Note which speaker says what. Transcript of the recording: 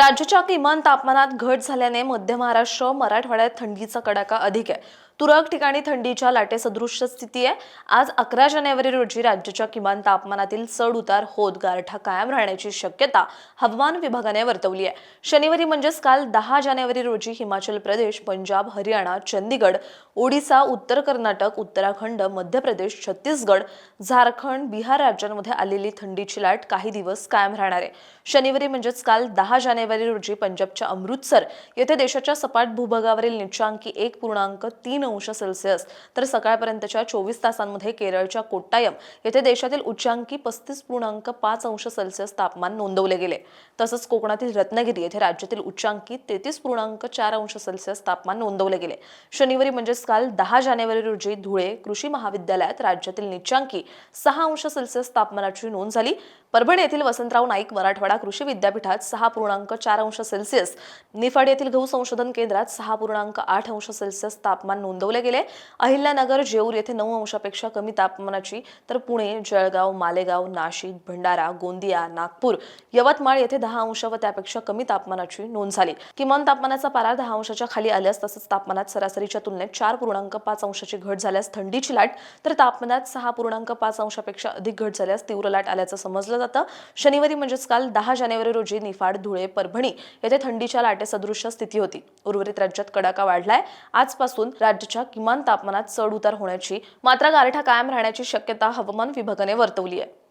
Speaker 1: राज्याच्या किमान तापमानात घट झाल्याने मध्य महाराष्ट्र मराठवाड्यात थंडीचा कडाका अधिक आहे. तुरळक ठिकाणी थंडीच्या लाटेसदृश्य स्थिती आहे. आज अकरा जानेवारी रोजी राज्याच्या किमान तापमानातील चढ उतार होत गारठा कायम राहण्याची शक्यता हवामान विभागाने वर्तवली आहे. शनिवारी म्हणजेच काल दहा जानेवारी रोजी हिमाचल प्रदेश पंजाब हरियाणा चंदीगड ओडिसा उत्तर कर्नाटक उत्तराखंड मध्य प्रदेश छत्तीसगड झारखंड बिहार राज्यांमध्ये आलेली थंडीची लाट काही दिवस कायम राहणार आहे. शनिवारी म्हणजेच काल दहा जानेवारी रोजी पंजाबच्या अमृतसर येथे देशाच्या सपाट भूभागावरील निचांकी एक पूर्णांक तीन अंश सेल्सिअस. तर सकाळपर्यंतच्या चोवीस तासांमध्ये केरळच्या कोट्टायम येथे देशातील उच्चांकी पस्तीस पूर्णांक पाच अंश सेल्सिअस तापमान नोंदवले गेले. तसंच कोकणातील रत्नागिरी येथे राज्यातील उच्चांकी तेहतीस पूर्णांक चार अंश सेल्सिअस तापमान नोंदवले गेले. शनिवारी म्हणजेच काल दहा जानेवारी रोजी धुळे कृषी महाविद्यालयात राज्यातील निचांकी सहा अंश सेल्सिअस तापमानाची नोंद झाली. परभणी येथील वसंतराव नाईक मराठवाडा कृषी विद्यापीठात सहा पूर्णांक चार अंश सेल्सिअस निफाड येथील गहू संशोधन केंद्रात सहा पूर्णांक आठ अंश सेल्सिअस तापमान नोंदवले गेले. अहिल्यानगर जेऊर येथे नऊ अंशापेक्षा कमी तापमानाची तर पुणे जळगाव मालेगाव नाशिक भंडारा गोंदिया नागपूर यवतमाळ येथे दहा अंश व त्यापेक्षा कमी तापमानाची नोंद झाली. किमान तापमानाचा पारा दहा अंशाच्या खाली आल्यास तसंच तापमानात सरासरीच्या तुलनेत चार पूर्णांक पाच अंशाची घट झाल्यास थंडीची लाट तर तापमानात सहा पूर्णांक पाच अंशापेक्षा अधिक घट झाल्यास तीव्र लाट आल्याचं समजलं जातं. शनिवारी म्हणजेच काल दहा जानेवारी रोजी निफाड धुळे परभणी येथे थंडीच्या लाटेसदृश स्थिती होती. उर्वरित राज्यात कडाका वाढलाय. आजपासून राज्याच्या किमान तापमानात चढ उतार होण्याची मात्र गारठा कायम राहण्याची शक्यता हवामान विभागाने वर्तवली आहे.